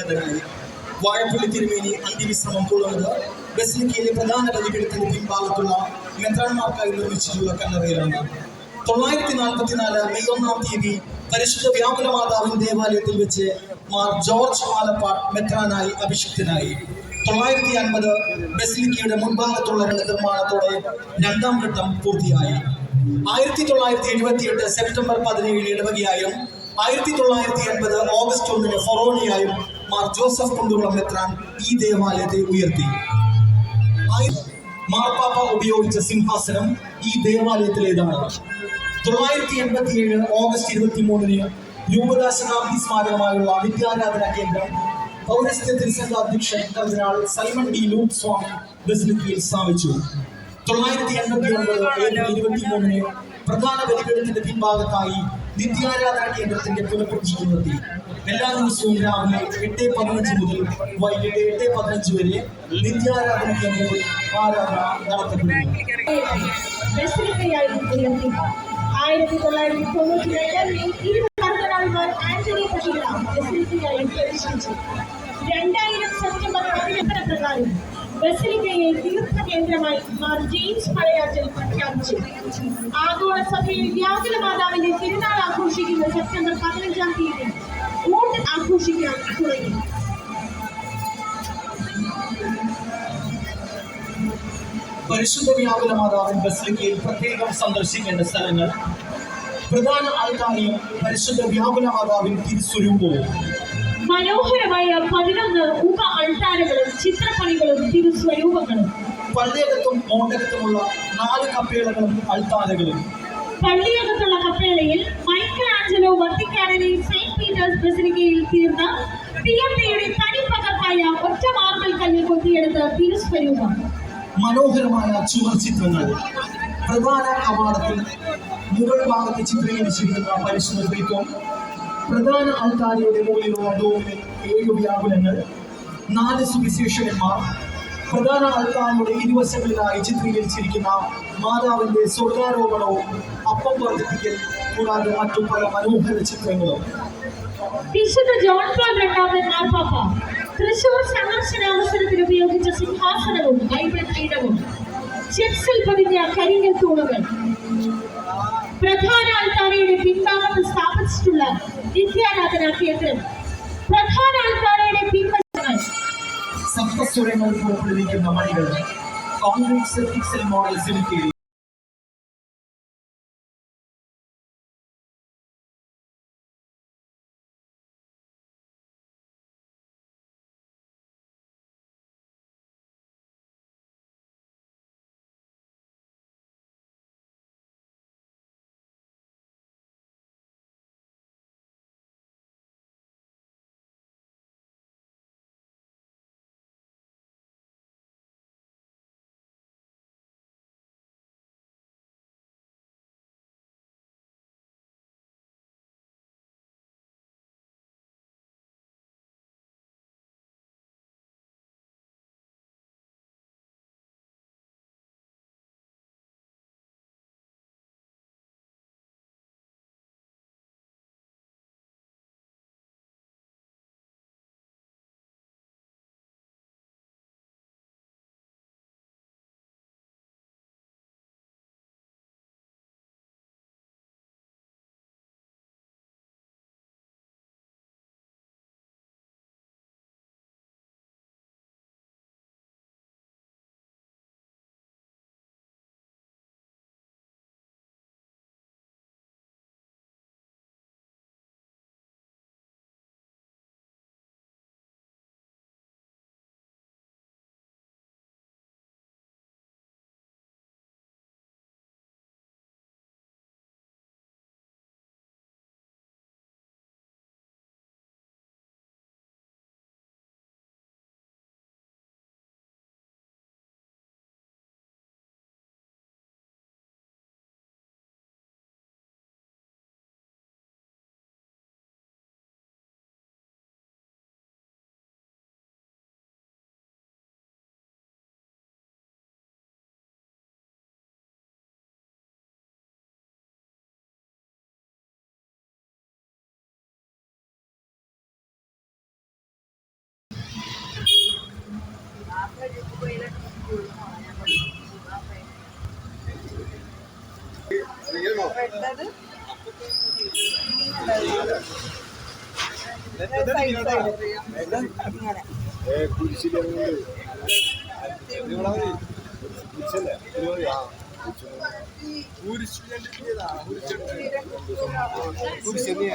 ദിവംഗതനായി വാഴപ്പള്ളി തിരുമേനി അന്ത്യവിശ്രമം കൊള്ളുന്നത് ബസിലിക്കയിലെ പ്രധാന ബലിപീഠത്തിന്റെ പിൻഭാഗത്തുള്ള മെത്രാന്മാർക്കായി നിർമ്മിച്ചിട്ടുള്ള കല്ലറയിലാണ് തൊള്ളായിരത്തി നാൽപ്പത്തിനാല് മെയ് ഒന്നാം തീയതി പരിശുദ്ധ വ്യാപന മാതാവിൻ ദേവാലയത്തിൽ വെച്ച് മാർ ജോർജ് ആലപ്പാട് മെത്രാനായി അഭിഷിക്തനായി. തൊള്ളായിരത്തി അൻപത് ബസിലിക്കയുടെ മുൻഭാഗത്തുള്ള നിർമ്മാണത്തോടെ രണ്ടാം ഘട്ടം പൂർത്തിയായി. ആയിരത്തി തൊള്ളായിരത്തി എഴുപത്തി എട്ട് സെപ്റ്റംബർ പതിനേഴ് ഇടവകയായും ആയിരത്തി തൊള്ളായിരത്തി എൺപത് ഓഗസ്റ്റ് ഒന്നിന് ഫൊറോണിയായും മാർ ജോസഫ് കൊണ്ടുള്ള മെത്രാൻ ഈ ദേവാലയത്തെ ഉയർത്തി. മാർപ്പാപ്പ ഉപയോഗിച്ച സിംഹാസനം ഈ ദേവാലയത്തിലേതാണ്. തൊള്ളായിരത്തി എൺപത്തി ഏഴ് ഓഗസ്റ്റ് ഇരുപത്തി മൂന്നിന് രൂപതാ ശതാബ്ദി സ്മാരകമായുള്ള വിദ്യാരാധന കേന്ദ്രം പൗരസ്ത്യ തിരുസംഘ അധ്യക്ഷൻ കർദിനാൾ സൈമൺ ഡി ലൂട്ട് സ്വാമി ബസിലിക്കയിൽ സ്ഥാപിച്ചു. തൊള്ളായിരത്തി എൺപത്തി ഒൻപത് ഏപ്രിൽ ഇരുപത്തി മൂന്നിന് പ്രധാന ബലിപീഠത്തിന്റെ പിൻഭാഗത്തായി നിത്യാരാധന കേന്ദ്രത്തിന്റെ പുനഃപ്രതിഷ്ഠ എല്ലാ ദിവസവും രാവിലെ എട്ട് പതിനഞ്ച് മുതൽ വൈകിട്ട് എട്ട് പതിനഞ്ച് വരെ നിത്യാരാധന കേന്ദ്രത്തിൽ ആരാധന നടത്തപ്പെടുന്നു ആയിരത്തി തൊള്ളായിരത്തി തൊണ്ണൂറ്റി രണ്ടായിരം സെപ്റ്റംബർ പ്രകാരം ബസിലിക്കയെ തീർത്ഥകേന്ദ്രമായി മാർ ജെയിംസ് പഴയാറ്റൽ പ്രഖ്യാപിച്ചു. ആഗോള സഭയിൽ വ്യാകുല മാതാവിന്റെ തിരുനാൾ ആഘോഷിക്കുന്ന സെപ്റ്റംബർ പതിനഞ്ചാം തീയതി ആഘോഷിക്കാൻ തുടങ്ങി പരിശുദ്ധ വ്യാപന മാതാവിൻ ബസ്ലിക്കയിൽ പ്രത്യേകം സന്ദർശിക്കേണ്ട സ്ഥലങ്ങൾ. പ്രധാന ആൾക്കാരെയും പരിശുദ്ധ വ്യാപന മാതാവിൻ തിരുസ്വരൂപവും. മനോഹരമായ പതിനൊന്ന് ഉപ അൾത്താരകളും ചിത്രപ്പണികളും തിരുസ്വരൂപങ്ങളും. പള്ളിയകത്തും മോണ്ടകത്തുമുള്ള നാല് കപ്പേളകളും അൾത്താരകളും. പള്ളിയകത്തുള്ള കപ്പേളയിൽ മൈക്കൽ ആഞ്ചലോ വത്തിക്കാനിലെ സെയിന്റ് മനോഹരമായ ചുവർ ചിത്രങ്ങൾ. പ്രധാന കവാടത്തിൽ മുകൾ ഭാഗത്ത് ചിത്രീകരിച്ചിരിക്കുന്ന പരിശുദ്ധ പ്രധാന ആൾക്കാരുടെ മുകളിലുള്ള ഡോമിൽ ഏഴ് വ്യാകുലങ്ങൾ നാല് സുവിശേഷകന്മാർ പ്രധാന ആൾക്കാരുടെ ഇരുവശങ്ങളിലായി ചിത്രീകരിച്ചിരിക്കുന്ന മാതാവിന്റെ സ്വർഗാരോപണവും അപ്പം വർദ്ധിപ്പിക്കൽ കൂടാതെ മറ്റു പല മനോഹര ചിത്രങ്ങളും. വിശുദ്ധ ജോൺ പോൾ രണ്ടാമൻ മാർപ്പാപ്പ. തൃശൂർ സന്ദർശനാവസരത്തിൽ ഉപയോഗിച്ച സിംഹാസനവും ബൈബിൾ ചെക്സിൽ പതിഞ്ഞ കരിങ്കൽ തൂണുകൾ. പ്രധാന ആൾത്താരയുടെ പിൻഭാഗത്ത് സ്ഥാപിച്ചിട്ടുള്ള നിത്യാരാധനാ കേന്ദ്രം. പ്രധാന ആൾത്താരയുടെ പിൻവശങ്ങൾ. സപ്തസ്വരങ്ങൾ പുറപ്പെടുവിക്കുന്ന മണികൾ. കോൺഗ്രസ് പിക്സൽ റെഡ് ഇങ്ങനെ കുരിശല്ലേ?